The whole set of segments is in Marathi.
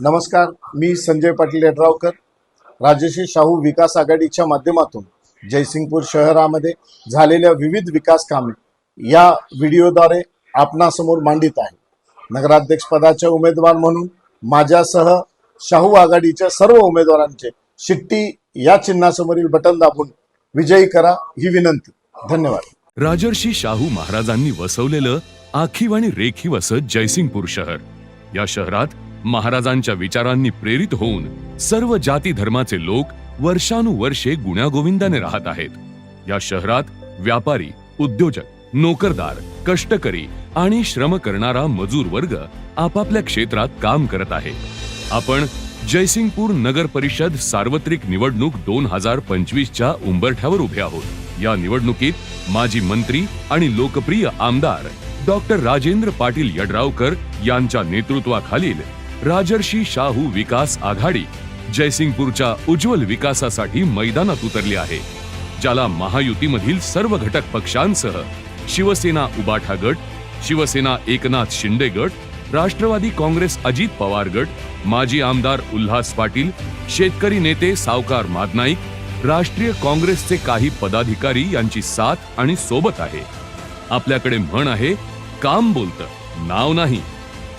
नमस्कार मी संजय पाटील यड्रावकर राजश्री शाहू विकास आघाडीच्या माध्यमातून जयसिंगपूर शहरामध्ये झालेल्या विविध विकास कामे या व्हिडिओद्वारे आपणासमोर मांडित आहे. नगराध्यक्षपदाच्या उमेदवार म्हणून माझ्यासह शाहू आघाडीच्या सर्व उमेदवारांचे शिट्टी या चिन्हासमोरील बटन दाबून विजयी करा ही विनंती. धन्यवाद. राजर्षी शाहू महाराजांनी वसवलेलं आखीव आणि रेखीव असं जयसिंगपूर शहर. या शहरात महाराजांच्या विचारांनी प्रेरित होऊन सर्व जाती धर्माचे लोक वर्षानुवर्षे गुण्यागोविंदाने राहत आहेत. या शहरात व्यापारी उद्योजक नोकरदार कष्टकरी आणि श्रम करणारा मजूर वर्ग आपापल्या क्षेत्रात काम करत आहे. आपण जयसिंगपूर नगर परिषद सार्वत्रिक निवडणूक दोन हजार पंचवीसच्या उंबरठ्यावर उभे आहोत. या निवडणुकीत माजी मंत्री आणि लोकप्रिय आमदार डॉक्टर राजेंद्र पाटील यड्रावकर यांच्या नेतृत्वाखालील राजर्षी शाहू विकास आघाडी जयसिंगपूरच्या उज्ज्वल विकासासाठी मैदानात उतरली आहे ज्याला महायुतीमधील सर्व घटक पक्षांसह शिवसेना उबाठा गट शिवसेना एकनाथ शिंदे गट राष्ट्रवादी काँग्रेस अजित पवार गट माजी आमदार उल्हास पाटील शेतकरी नेते सावकार मादनाईक राष्ट्रीय काँग्रेसचे काही पदाधिकारी यांची साथ आणि सोबत आहे. आपल्याकडे म्हण आहे काम बोलतं नाव नाही.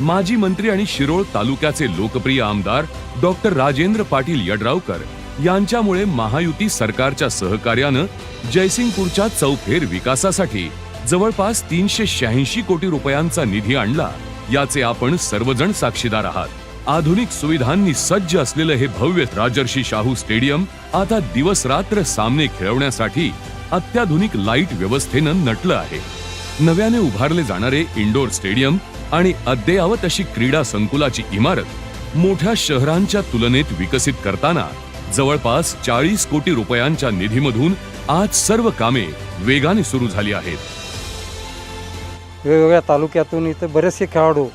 माजी मंत्री आणि शिरोळ तालुक्याचे लोकप्रिय आमदार डॉक्टर राजेंद्र पाटील यड्रावकर यांच्यामुळे महायुती सरकारच्या सहकार्यानं जयसिंगपूरच्या चौफेर विकासासाठी जवळपास तीनशे शहाऐंशी कोटी रुपयांचा निधी आणला याचे आपण सर्वजण साक्षीदार आहात. आधुनिक सुविधांनी सज्ज असलेलं हे भव्य राजर्षी शाहू स्टेडियम आता दिवस रात्र सामने खेळवण्यासाठी अत्याधुनिक लाइट व्यवस्थेनं नटलं आहे. नव्याने उभारले जाणारे इंडोर स्टेडियम आणि अद्ययावत अशी क्रीडा संकुलाची इमारत मोठ्या शहरांच्या तुलनेत विकसित करताना जवळपास चाळीस कोटी रुपयांच्या निधीमधून आज सर्व कामे वेगाने सुरू झाली आहेत. वेगवेगळ्या तालुक्यातून इथं बरेचसे खेळाडू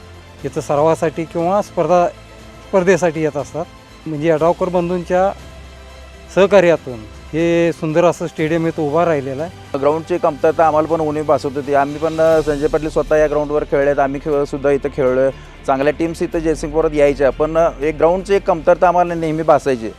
इथं सरावासाठी किंवा स्पर्धा स्पर्धेसाठी येत असतात. म्हणजे अडावकर बंधूंच्या सहकार्यातून हे सुंदर असं स्टेडियम इथं उभा राहिलेला आहे. ग्राउंडची कमतरता आम्हाला पण उणीव भासत होती. आम्ही पण संजय पाटील स्वतः या ग्राउंडवर खेळलेत. आम्ही खेळ सुद्धा इथं खेळलो चांगल्या टीम्स इथं जयसिंगपुरात यायच्या. पण एक ग्राउंडची एक कमतरता आम्हाला नेहमी भासायची.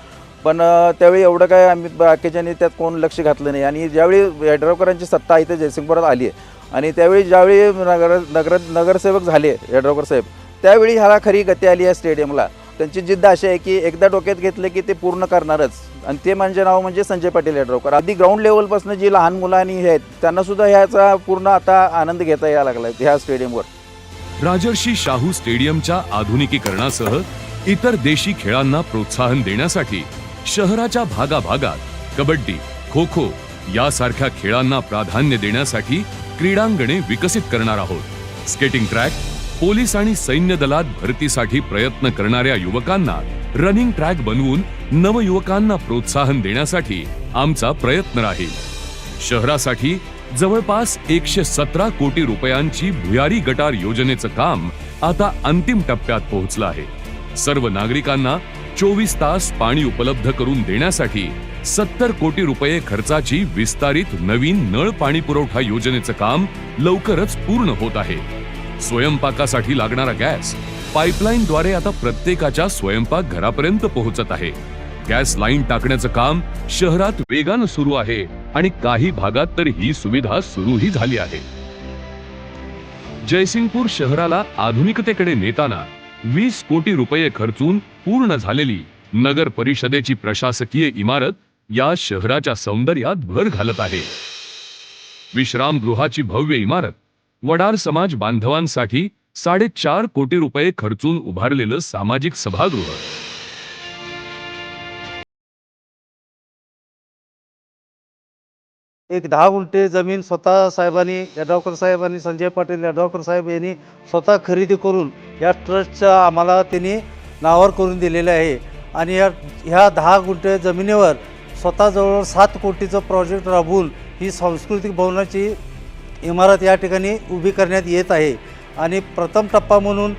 पण त्यावेळी एवढं काय आम्ही बाकीच्यांनी त्यात कोण लक्ष घातलं नाही. आणि ज्यावेळी यड्रावकरांची सत्ता इथं जयसिंगपुरात आली आहे आणि त्यावेळी ज्यावेळी नगर नगर नगरसेवक झाले यड्रावकर साहेब त्यावेळी ह्याला खरी गती आली या स्टेडियमला त्यांची जिद्द अशी आहे की एकदा डोक्यात घेतलं की ते पूर्ण करणारच. आणि ते म्हणजे नाव म्हणजे संजय पाटील यड्रावकर अगदी ग्राउंड लेवलपासून जी लहान मुलं आणि हे आहेत त्यांना सुद्धा ह्याचा पूर्ण आता आनंद घेता यायला लागला ह्या स्टेडियमवर राजर्षी शाहू स्टेडियमच्या आधुनिकीकरणासह इतर देशी खेळांना प्रोत्साहन देण्यासाठी शहराच्या भागाभागात कबड्डी खो खो यासारख्या खेळांना प्राधान्य देण्यासाठी क्रीडांगणे विकसित करणार आहोत. स्केटिंग ट्रॅक पोलीस आणि सैन्य दलात भरतीसाठी प्रयत्न करणाऱ्या युवकांना रनिंग ट्रॅक बनवून नवयुवकांना प्रोत्साहन देण्यासाठी आमचा प्रयत्न राहील. शहरासाठी जवळपास एकशे सतरा कोटी रुपयांची भुयारी गटार योजनेचं काम आता अंतिम टप्प्यात पोहोचलं आहे. सर्व नागरिकांना चोवीस तास पाणी उपलब्ध करून देण्यासाठी सत्तर कोटी रुपये खर्चाची विस्तारित नवीन नळ पाणी पुरवठा योजनेचं काम लवकरच पूर्ण होत आहे. स्वयंपाकासाठी लागणारा गॅस पाईपलाईनद्वारे आता प्रत्येकाच्या स्वयंपाक घरापर्यंत पोहोचत आहे. गॅस लाईन टाकण्याचं काम शहरात वेगानं सुरू आहे आणि काही भागात तर ही सुविधा सुरूही झाली आहे. जयसिंगपूर शहराला आधुनिकतेकडे नेताना वीस कोटी रुपये खर्चून पूर्ण झालेली नगर परिषदेची प्रशासकीय इमारत या शहराच्या सौंदर्यात भर घालत आहे. विश्रामगृहाची भव्य इमारत वडार समाज बांधवांसाठी साडेचार कोटी रुपये खर्चून उभारलेलं सामाजिक सभागृह. एक दहा गुंठे जमीन स्वतः साहेबांनी यड्रावकर साहेबांनी संजय पाटील यड्रावकर साहेब यांनी स्वतः खरेदी करून या ट्रस्टच्या आम्हाला त्यांनी नावावर करून दिलेले आहे. आणि या ह्या दहा गुंठे जमिनीवर स्वतः जवळ सात कोटीचं प्रोजेक्ट राबवून ही सांस्कृतिक भवनाची इमारत या ठिकाणी उभी करण्यात येत आहे. आणि प्रथम टप्पा म्हणून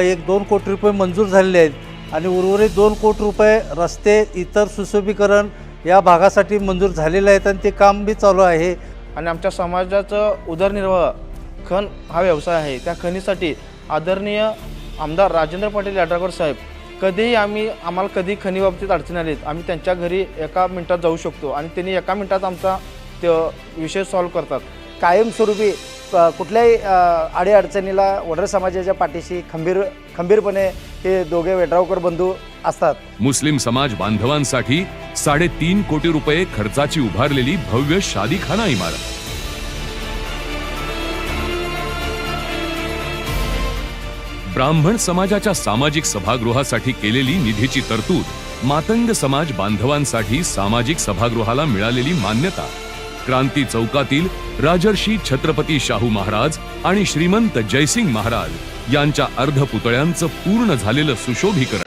एक दोन कोटी रुपये मंजूर झालेले आहेत. आणि उर्वरित दोन कोटी रुपये रस्ते इतर सुशोभीकरण या भागासाठी मंजूर झालेले आहेत आणि ते काम बी चालू आहे. आणि आमच्या समाजाचं उदरनिर्वाह खण हा व्यवसाय आहे. त्या खणीसाठी आदरणीय आमदार राजेंद्र पाटील याड्राकर साहेब कधीही आम्ही आम्हाला कधी खणीबाबतीत अडचण अडचणी आलीत. आम्ही त्यांच्या घरी एका मिनटात जाऊ शकतो आणि त्यांनी एका मिनटात आमचा त्यो विषय सॉल्व्ह करतात. कायमस्वरूपी कुठल्याही अडीअडचणीला वडर समाजाच्या पाठीशी खंबीर खंबीरपणे हे दोघे वेड्रावकर बंधू असतात. मुस्लिम समाज बांधवांसाठी साडेतीन कोटी रुपये खर्चाची उभारलेली भव्य शादीखाना इमारत. ब्राह्मण समाजाच्या सामाजिक सभागृहासाठी केलेली निधीची तरतूद मातंग समाज बांधवांसाठी सामाजिक सभागृहाला मिळालेली मान्यता. क्रांती चौकातील राजर्षी छत्रपती शाहू महाराज आणि श्रीमंत जयसिंग महाराज यांच्या अर्धपुतळ्यांचं पूर्ण झालेलं सुशोभीकरण.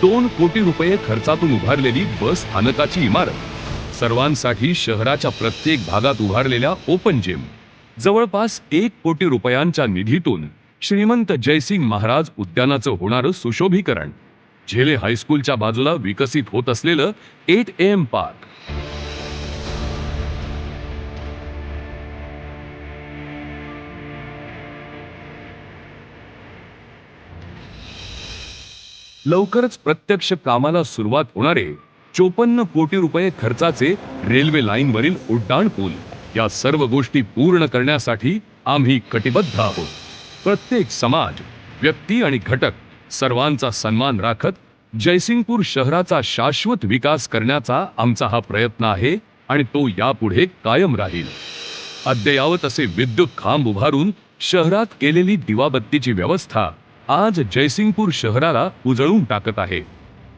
दोन कोटी रुपये खर्चातून उभारलेली बस स्थानकाची इमारत सर्वांसाठी शहराच्या प्रत्येक भागात उभारलेल्या ओपन जिम जवळपास एक कोटी रुपयांच्या निधीतून श्रीमंत जयसिंग महाराज उद्यानाचं होणारं सुशोभीकरण. झेले हायस्कूलच्या बाजूला विकसित होत असलेलं एट एम पार्क. लवकरच प्रत्यक्ष कामाला सुरुवात होणारे चोपन्न कोटी रुपये खर्चाचे रेल्वे लाईनवरील उड्डाण पूल या सर्व गोष्टी पूर्ण करण्यासाठी आम्ही कटिबद्ध आहोत. प्रत्येक समाज व्यक्ती आणि घटक सर्वांचा सन्मान राखत जयसिंगपूर शहराचा शाश्वत विकास करण्याचा आमचा हा प्रयत्न आहे आणि तो यापुढे कायम राहील. अद्ययावत असे विद्युत खांब उभारून शहरात केलेली दिवाबत्तीची व्यवस्था आज जयसिंगपूर शहराला उजळून टाकत आहे.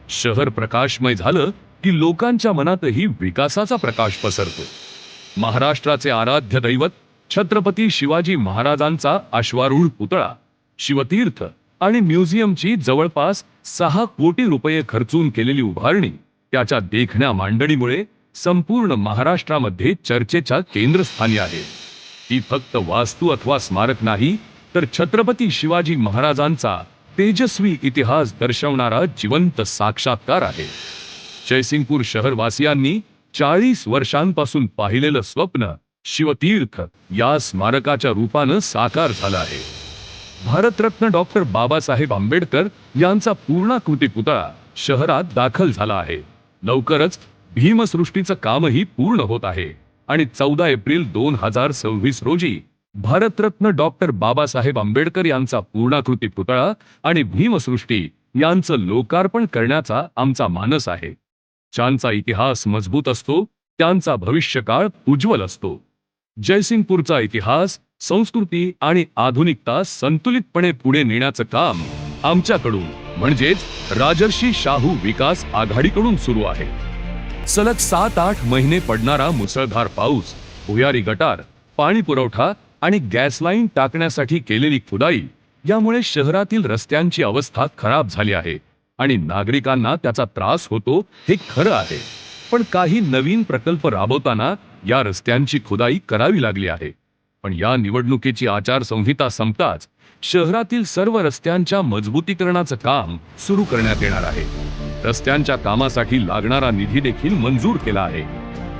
शहर प्रकाशमय झालं की लोकांच्या मनातही विकासाचा प्रकाश पसरतो. महाराष्ट्राचे आराध्य दैवत छत्रपती शिवाजी महाराजांचा अश्वारूढ पुतळा शिवतीर्थ आणि म्युझियमची जवळपास सहा कोटी रुपये खर्चून केलेली उभारणी त्याच्या देखण्या मांडणीमुळे संपूर्ण महाराष्ट्रामध्ये चर्चेच्या केंद्रस्थानी आहे. ती फक्त वास्तू अथवा स्मारक नाही तर छत्रपती शिवाजी महाराजांचा तेजस्वी इतिहास दर्शवणारा जिवंत साक्षात्कार आहे. जयसिंगपूर शहरवासियांनी चाळीस वर्षांपासून पाहिलेलं स्वप्न शिवतीर्थ या स्मारकाच्या रूपानं साकार झालं आहे. भारतरत्न डॉक्टर बाबासाहेब आंबेडकर यांचा पूर्णाकृती पुतळा शहरात दाखल झाला आहे. लवकरच भीमसृष्टीचं कामही पूर्ण होत आहे आणि चौदा एप्रिल दोन हजार सव्वीस रोजी भारतरत्न डॉक्टर बाबासाहेब आंबेडकर यांचा पूर्णाकृती पुतळा आणि भीमसृष्टी यांचं लोकार्पण करण्याचा आमचा मानस आहे. ज्यांचा इतिहास मजबूत असतो त्यांचा भविष्यकाळ उज्ज्वल असतो. जयसिंगपूरचा इतिहास संस्कृती आणि आधुनिकता संतुलितपणे पुढे नेण्याचं काम आमच्याकडून म्हणजेच राजर्षी शाहू विकास आघाडीकडून सुरू आहे. सलग सात आठ महिने पडणारा मुसळधार पाऊस भुयारी गटार पाणी पुरवठा आणि गॅस लाईन टाकण्यासाठी केलेली खुदाई यामुळे शहरातील रस्त्यांची अवस्था खराब झाली आहे आणि नागरिकांना त्याचा त्रास होतो हे खरं आहे. पण काही नवीन प्रकल्प राबवताना या रस्त्यांची खुदाई करावी लागली आहे. पण या निवडणुकीची आचारसंहिता संपताच शहरातील सर्व रस्त्यांच्या मजबूतीकरणाचं काम सुरू करण्यात येणार आहे. रस्त्यांच्या कामासाठी लागणारा निधी देखील मंजूर केला आहे.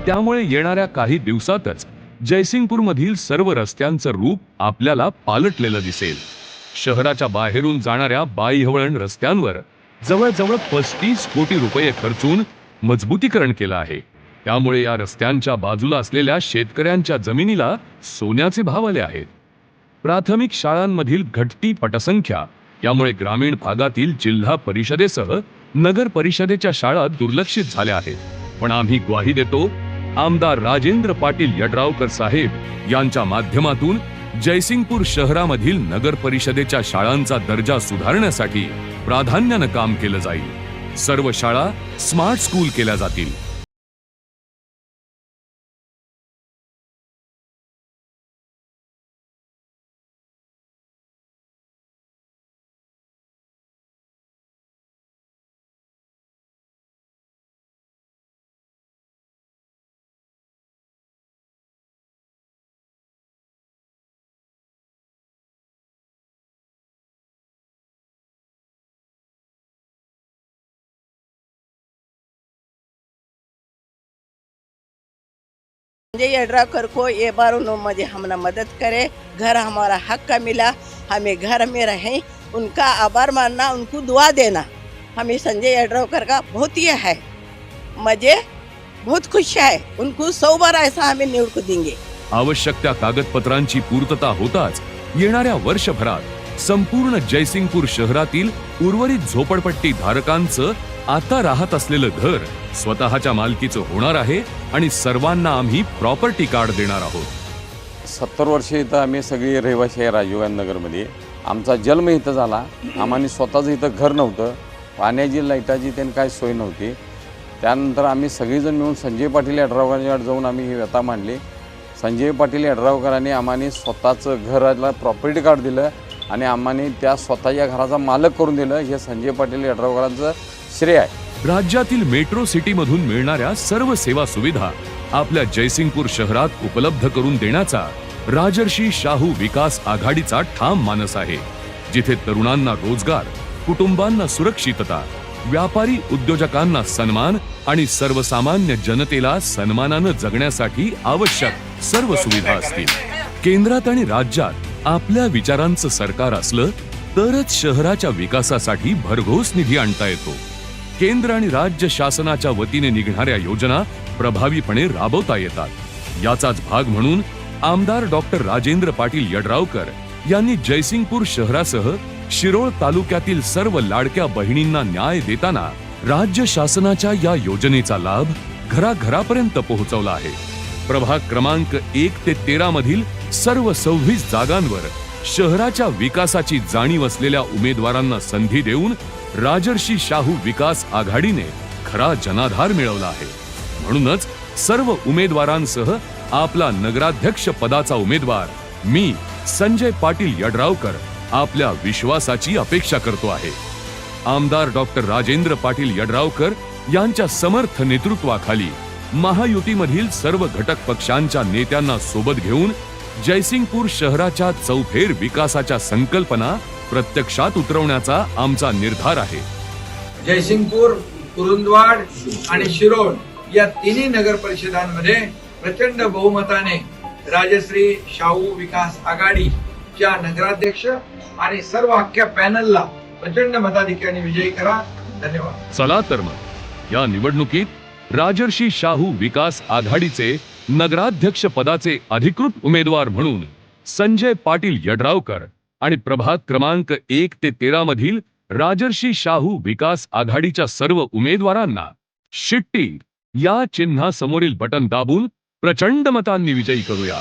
त्यामुळे येणाऱ्या काही दिवसातच जयसिंगपूरमधील सर्व रस्त्यांचं रूप आपल्याला पालटलेलं दिसेल. शहराच्या बाहेरून जाणाऱ्या बाईहवळण रस्त्यांवर जवळजवळ पस्तीस कोटी रुपये खर्चून मजबूतीकरण केलं आहे. त्यामुळे या रस्त्यांच्या बाजूला असलेल्या शेतकऱ्यांच्या जमिनीला सोन्याचे भाव आले आहेत. प्राथमिक शाळांमधील घटती पटसंख्या यामुळे ग्रामीण भागातील जिल्हा परिषदेसह नगर परिषदेच्या शाळा दुर्लक्षित झाल्या आहेत. पण आम्ही ग्वाही देतो आमदार राजेंद्र पाटील यड्रावकर साहेब यांच्या माध्यमातून जयसिंगपूर शहरामधील नगर परिषदेच्या शाळांचा दर्जा सुधारण्यासाठी प्राधान्यानं काम केलं जाईल. सर्व शाळा स्मार्ट स्कूल केल्या जातील. संजय कर को ये बार उन्होंने हमने मदद करे। घर हमारा हक का मिला हमें घर में रहें उनका आभार मानना उनको दुआ देना। हमें संजय यड्रावकर का बहुत ये है। मजे बहुत खुश है। उनको सौ बार ऐसा हमें निवडक देंगे। आवश्यक त्या कागदपत्रांची पूर्तता होताच येणाऱ्या वर्षभरात संपूर्ण जयसिंगपूर शहरातील उर्वरित झोपडपट्टी धारकांचं आता राहत असलेलं घर स्वतःच्या मालकीचं होणार आहे आणि सर्वांना आम्ही प्रॉपर्टी कार्ड देणार आहोत. सत्तर वर्ष इथं आम्ही सगळी रहिवासी आहे राजीव आमचा जन्म इथं झाला. आम्हाला स्वतःचं इथं घर नव्हतं. पाण्याची लाईटाची त्यांनी काय सोय नव्हती. त्यानंतर आम्ही सगळीजण मिळून संजय पाटील यड्रावकरांच्या जाऊन आम्ही ही व्यथा मांडली. संजय पाटील यड्रावकरांनी आम्हाने स्वतःचं घराला प्रॉपर्टी कार्ड दिलं आणि आम्हाने त्या स्वतःच्या घराचा मालक करून दिलं. हे संजय पाटील यड्रावकरांचं श्रेय आहे. राज्यातील मेट्रो सिटी मधून मिळणाऱ्या सर्व सेवा सुविधा आपल्या जयसिंगपूर शहरात उपलब्ध करून देण्याचा राजर्षी शाहू विकास आघाडीचा ठाम मानस आहे जिथे तरुणांना रोजगार कुटुंबांना सुरक्षितता व्यापारी उद्योजकांना सन्मान आणि सर्वसामान्य जनतेला सन्मानानं जगण्यासाठी आवश्यक सर्व सुविधा असतील. केंद्रात आणि राज्यात आपल्या विचारांचं सरकार असलं तरच शहराच्या विकासासाठी भरघोस निधी आणता येतो. केंद्र आणि राज्य शासनाच्या वतीने निघणाऱ्या योजना प्रभावीपणे राबवता येतात. याचाच भाग म्हणून आमदार डॉक्टर राजेंद्र पाटील यड्रावकर यांनी जयसिंगपूर शहरासह शिरोळ तालुक्यातील सर्व लाडक्या बहिणींना न्याय देताना राज्य शासनाच्या या योजनेचा लाभ घराघरापर्यंत पोहोचवला आहे. प्रभाग क्रमांक एक ते तेरा मधील सर्व सव्वीस जागांवर शहराच्या विकासाची जाणीव असलेल्या उमेदवारांना संधी देऊन राजर्षी शाहू विकास आघाडीने खरा जनाधार मिळवला आहे. म्हणूनच सर्व उमेदवारांसह आपला नगराध्यक्ष पदाचा उमेदवार मी संजय पाटील यड्रावकर आपल्या विश्वासाची अपेक्षा करतो आहे. आमदार डॉक्टर राजेंद्र पाटील यड्रावकर यांच्या समर्थ नेतृत्वाखाली महायुतीमधील सर्व घटक पक्षांच्या नेत्यांना सोबत घेऊन जयसिंगपूर शहराच्या चौफेर विकासाच्या संकल्पना प्रत्यक्षात उतरवण्याचा आमचा निर्धार आहे. जयसिंगपूर कुरुंदवाड आणि शिरोळ या तिन्ही नगर परिषदांमध्ये प्रचंड बहुमताने राजश्री शाहू विकास आघाडीच्या नगराध्यक्ष आणि सर्व अख्ख्या पॅनलला प्रचंड मताधिक्याने विजयी करा. धन्यवाद. चला तर मग या निवडणुकीत राजर्षी शाहू विकास आघाडीचे नगराध्यक्ष पदाचे अधिकृत उमेदवार म्हणून संजय पाटील यड्रावकर आणि प्रभाग क्रमांक एक ते तेरा मधील राजर्षी शाहू विकास आघाडीच्या सर्व उमेदवारांना शिट्टी या चिन्हासमोरील बटन दाबून प्रचंड मतांनी विजयी करूया.